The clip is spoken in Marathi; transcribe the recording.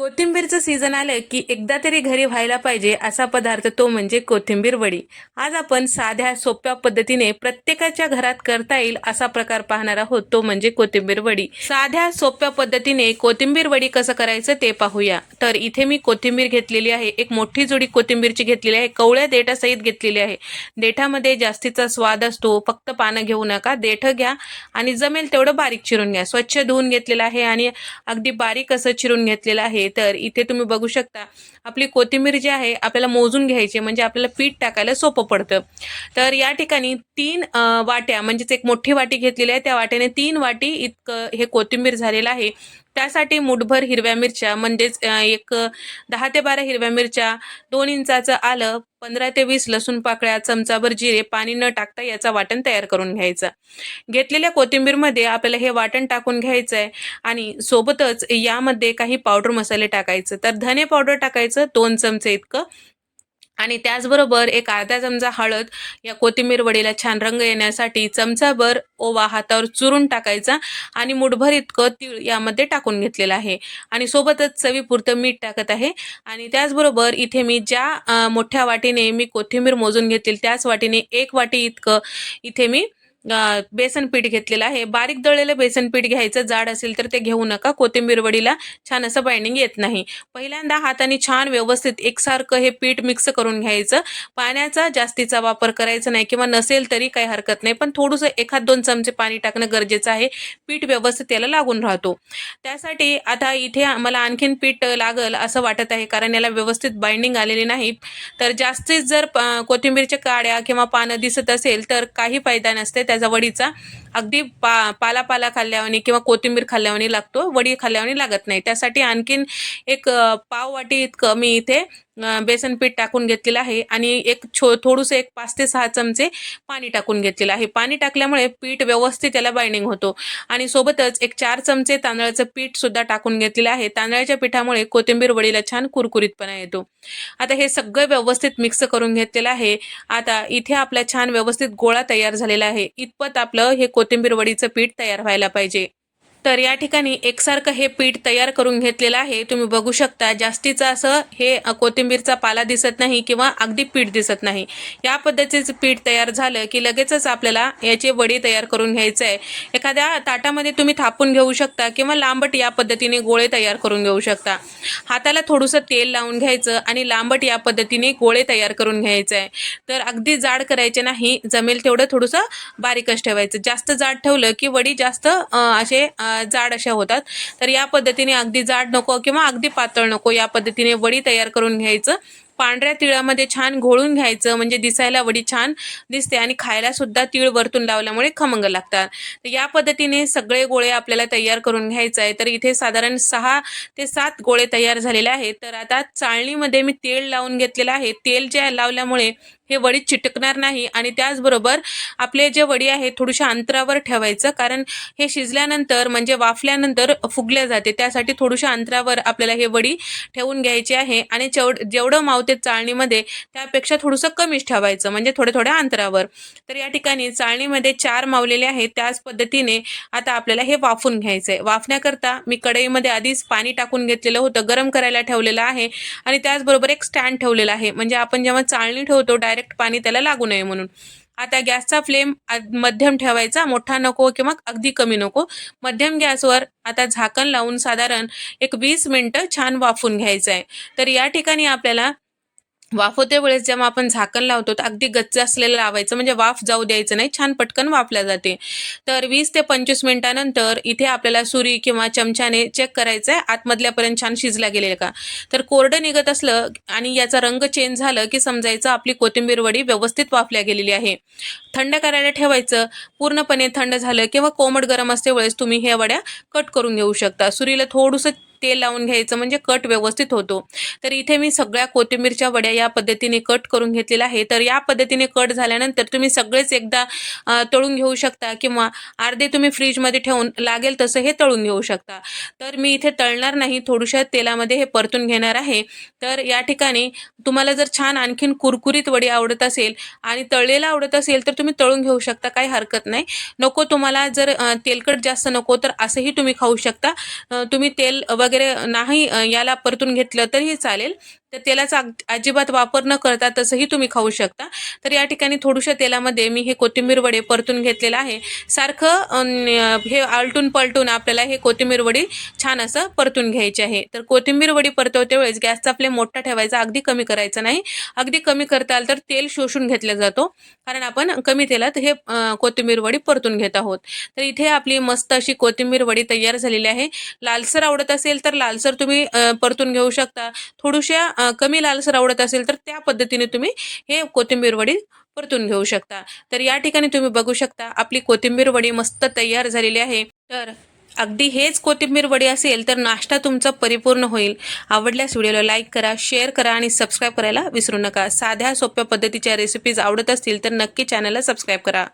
कोथिंबीरचं सीझन आलं की एकदा तरी घरी व्हायला पाहिजे असा पदार्थ तो म्हणजे कोथिंबीर वडी. आज आपण साध्या सोप्या पद्धतीने प्रत्येकाच्या घरात करता येईल असा प्रकार पाहणार आहोत. तो म्हणजे कोथिंबीर वडी. साध्या सोप्या पद्धतीने कोथिंबीर वडी कसं करायचं ते पाहूया. तर इथे मी कोथिंबीर घेतलेली आहे. एक मोठी जोडी कोथिंबीरची घेतलेली आहे. कवळ्या देठासहित घेतलेली आहे. देठामध्ये जास्तीचा स्वाद असतो. फक्त पानं घेऊ नका. देठं घ्या आणि जमेल तेवढं बारीक चिरून घ्या. स्वच्छ धुवून घेतलेलं आहे आणि अगदी बारीक असं चिरून घेतलेलं आहे. तर इथे तुम्ही बघू शकता. आपली कोथिंबीर जी आहे आपल्याला मोजून घ्यायची म्हणजे आपल्याला पीठ टाकायला सोपं पडतं. तर या ठिकाणी तीन वाट्या म्हणजेच एक मोठी वाटी घेतलेली आहे. त्या वाट्याने तीन वाटी इतकं हे कोथिंबीर झालेलं आहे. त्यासाठी मुठभर हिरव्या मिरच्या म्हणजेच एक दहा ते बारा हिरव्या मिरच्या दोन इंचाचं आलं पंधरा ते वीस लसूण पाकळ्या चमचाभर जिरे पाणी न टाकता याचा वाटण तयार करून घ्यायचा. घेतलेल्या कोथिंबीरमध्ये आपल्याला हे वाटण टाकून घ्यायचं आहे आणि सोबतच यामध्ये काही पावडर मसाले टाकायचं. तर धने पावडर टाकायचं दोन चमचे इतकं. आणि त्याचबरोबर एक अर्धा चमचा हळद या कोथिंबीर वडीला छान रंग येण्यासाठी चमचाभर ओवा हातावर चुरून टाकायचा आणि मुठभर इतकं तीळ यामध्ये टाकून घेतलेलं आहे. आणि सोबतच चवीपुरतं मीठ टाकत आहे. आणि त्याचबरोबर इथे मी ज्या मोठ्या वाटीने मी कोथिंबीर मोजून घेतली त्याच वाटीने एक वाटी इतकं इथे मी बेसन पीठ घेतलेलं आहे. बारीक दळलेलं बेसन पीठ घ्यायचं. जाड असेल तर ते घेऊ नका. कोथिंबीर वडीला छान असं बाइंडिंग येत नाही. पहिल्यांदा हाताने छान व्यवस्थित एकसारखं हे पीठ मिक्स करून घ्यायचं. पाण्याचा जास्तीचा वापर करायचा नाही किंवा नसेल तरी काही हरकत नाही. पण थोडंसं एखाद दोन चमचे पाणी टाकणं गरजेचं आहे. पीठ व्यवस्थित त्याला लागून राहतो. त्यासाठी आता इथे मला आणखीन पीठ लागल असं वाटत आहे. कारण याला व्यवस्थित बाइंडिंग आलेली नाही. तर जास्तीत जर प- कोथिंबीरच्या काड्या किंवा पानं दिसत असेल तर काही फायदा नसते. त्याचा वडीचा. अगदी पा पाला पाला खाल्ल्यावाने किंवा कोथिंबीर खाल्ल्यावाने लागतो वडी खाल्ल्यावाने लागत नाही. त्यासाठी आणखीन एक पाव वाटी इतकं मी इथे बेसन पीठ टाकून घेतलेलं आहे आणि एक छो थोडंसं एक पाच ते सहा चमचे पाणी टाकून घेतलेलं आहे. पाणी टाकल्यामुळे पीठ व्यवस्थित त्याला बाइंडिंग होतो. आणि सोबतच एक चार चमचे तांदळाचं पीठ सुद्धा टाकून घेतलेलं आहे. तांदळाच्या पिठामुळे कोथिंबीर वडीला छान कुरकुरीतपणा येतो. आता हे सगळं व्यवस्थित मिक्स करून घेतलेलं आहे. आता इथे आपला छान व्यवस्थित गोळा तयार झालेला आहे. इतपत आपलं हे कोथिंबीर वडीचं पीठ तयार व्हायला पाहिजे. तर या ठिकाणी एकसारखं हे पीठ तयार करून घेतलेलं आहे. तुम्ही बघू शकता जास्तीचं असं हे कोथिंबीरचा पाला दिसत नाही किंवा अगदी पीठ दिसत नाही. या पद्धतीचं पीठ तयार झालं की लगेचच आपल्याला याची वडी तयार करून घ्यायचं आहे. एखाद्या ताटामध्ये तुम्ही थापून घेऊ शकता किंवा लांबट या पद्धतीने गोळे तयार करून घेऊ शकता. हाताला थोडंसं तेल लावून घ्यायचं आणि लांबट या पद्धतीने गोळे तयार करून घ्यायचं आहे. तर अगदी जाड करायचे नाही जमेल तेवढं थोडंसं बारीकच ठेवायचं. जास्त जाड ठेवलं की वडी जास्त असे जाड अशा होतात. तर या पद्धतीने अगदी जाड नको किंवा अगदी पातळ नको या पद्धतीने वडी तयार करून घ्यायचं. पांढऱ्या तिळामध्ये छान घोळून घ्यायचं. म्हणजे दिसायला वडी छान दिसते आणि खायला सुद्धा तीळ वरतून लावल्यामुळे खमंग लागतात. तर या पद्धतीने सगळे गोळे आपल्याला तयार करून घ्यायचं आहे. तर इथे साधारण सहा ते सात गोळे तयार झालेले आहेत. तर आता चाळणीमध्ये मी तेल लावून घेतलेलं आहे. तेल जे लावल्यामुळे हे वडी चिटकणार नाही आणि त्याचबरोबर आपले जे वडी आहे थोडीशा अंतरावर ठेवायचं कारण हे शिजल्यानंतर म्हणजे वाफल्यानंतर फुगल्या जाते. त्यासाठी थोडीशा अंतरावर आपल्याला हे वडी ठेवून घ्यायची आहे आणि चव जेवढं मावते चाळणीमध्ये त्यापेक्षा थोडंसं कमीच ठेवायचं म्हणजे थोड्या थोड्या अंतरावर. तर या ठिकाणी चाळणीमध्ये चार मावलेले आहेत. त्याच पद्धतीने आता आपल्याला हे वाफून घ्यायचं आहे वाफण्याकरता मी कढईमध्ये आधीच पाणी टाकून घेतलेलं होतं गरम करायला ठेवलेलं आहे आणि त्याचबरोबर एक स्टँड ठेवलेला आहे. म्हणजे आपण जेव्हा चाळणी ठेवतो डायरेक्ट पाणी त्याला लागू नये म्हणून. आता गॅसचा फ्लेम मध्यम ठेवायचा मोठा नको किंवा अगदी कमी नको. मध्यम गॅसवर आता झाकण लावून साधारण एक वीस मिनटं छान वाफून घ्यायचं आहे तर या ठिकाणी आपल्याला वाफवते वेळेस जेव्हा आपण झाकण लावतो तर अगदी गच्च असलेलं लावायचं. म्हणजे वाफ जाऊ द्यायचं नाही छान पटकन वाफल्या जाते. तर वीस ते पंचवीस मिनिटानंतर इथे आपल्याला सुरी किंवा चमच्याने चेक करायचं आहे आतमधल्यापर्यंत छान शिजला गेलेलं का? तर कोरडं निघत असलं आणि याचा रंग चेंज झालं की समजायचं आपली कोथिंबीर वडी व्यवस्थित वाफल्या गेलेली आहे. थंड करायला ठेवायचं. पूर्णपणे थंड झालं किंवा कोमट गरम असते वेळेस तुम्ही ह्या वड्या कट करून घेऊ शकता. सुरीला थोडंसं तेल लावून घ्यायचं म्हणजे कट व्यवस्थित होतो. तर इथे मी सगळ्या कोथिंबीरच्या वड्या या पद्धतीने कट करून घेतलेला आहे तर या पद्धतीने कट झाल्यानंतर तुम्ही सगळेच एकदा तळून घेऊ शकता किंवा अर्धे तुम्ही फ्रीजमध्ये ठेवून लागेल तसं हे तळून घेऊ शकता. तर मी इथे तळणार नाही थोडूशा तेलामध्ये हे परतून घेणार आहे. तर या ठिकाणी तुम्हाला जर छान आणखीन कुरकुरीत वडी आवडत असेल आणि तळलेला आवडत असेल तर तुम्ही तळून घेऊ शकता काही हरकत नाही. नको तुम्हाला जर तेलकट जास्त नको तर असंही तुम्ही खाऊ शकता. तुम्ही तेल वगैरे वगैरे नाही याला परतून घेतलं तरीही चालेल. तर तेलाचा अग- अजिबात वापर न करता तसंही तुम्ही खाऊ शकता. तर या ठिकाणी थोडुशा तेलामध्ये मी हे कोथिंबीर वडे परतून घेतलेलं आहे. सारखं हे आलटून पलटून आपल्याला हे कोथिंबीर वडी छान असं परतून घ्यायची आहे. तर कोथिंबीर वडी परतवते वेळेस गॅसचा फ्लेम मोठा ठेवायचा अगदी कमी करायचा नाही. अगदी कमी करता आलं तर तेल शोषून घेतला जातो. कारण आपण कमी तेलात हे कोथिंबीर वडी परतून घेत आहोत. तर इथे आपली मस्त अशी कोथिंबीर वडी तयार झालेली आहे. लालसर आवडत असेल तर लालसर तुम्ही परतून घेऊ शकता. थोडूशा कमी लालसर आवडत असेल तर त्या पद्धतीने तुम्ही हे कोथिंबीर वडी परतून घेऊ शकता. तर या ठिकाणी तुम्ही बघू शकता आपली कोथिंबीर वडी मस्त तयार झालेली आहे. तर अगदी हेच कोथिंबीर वडी असेल तर नाश्ता तुमचा परिपूर्ण होईल. आवडल्यास व्हिडिओला लाईक करा शेअर करा आणि सबस्क्राईब करायला विसरू नका. साध्या सोप्या पद्धतीच्या रेसिपीज आवडत असतील तर नक्की चॅनलला सबस्क्राईब करा.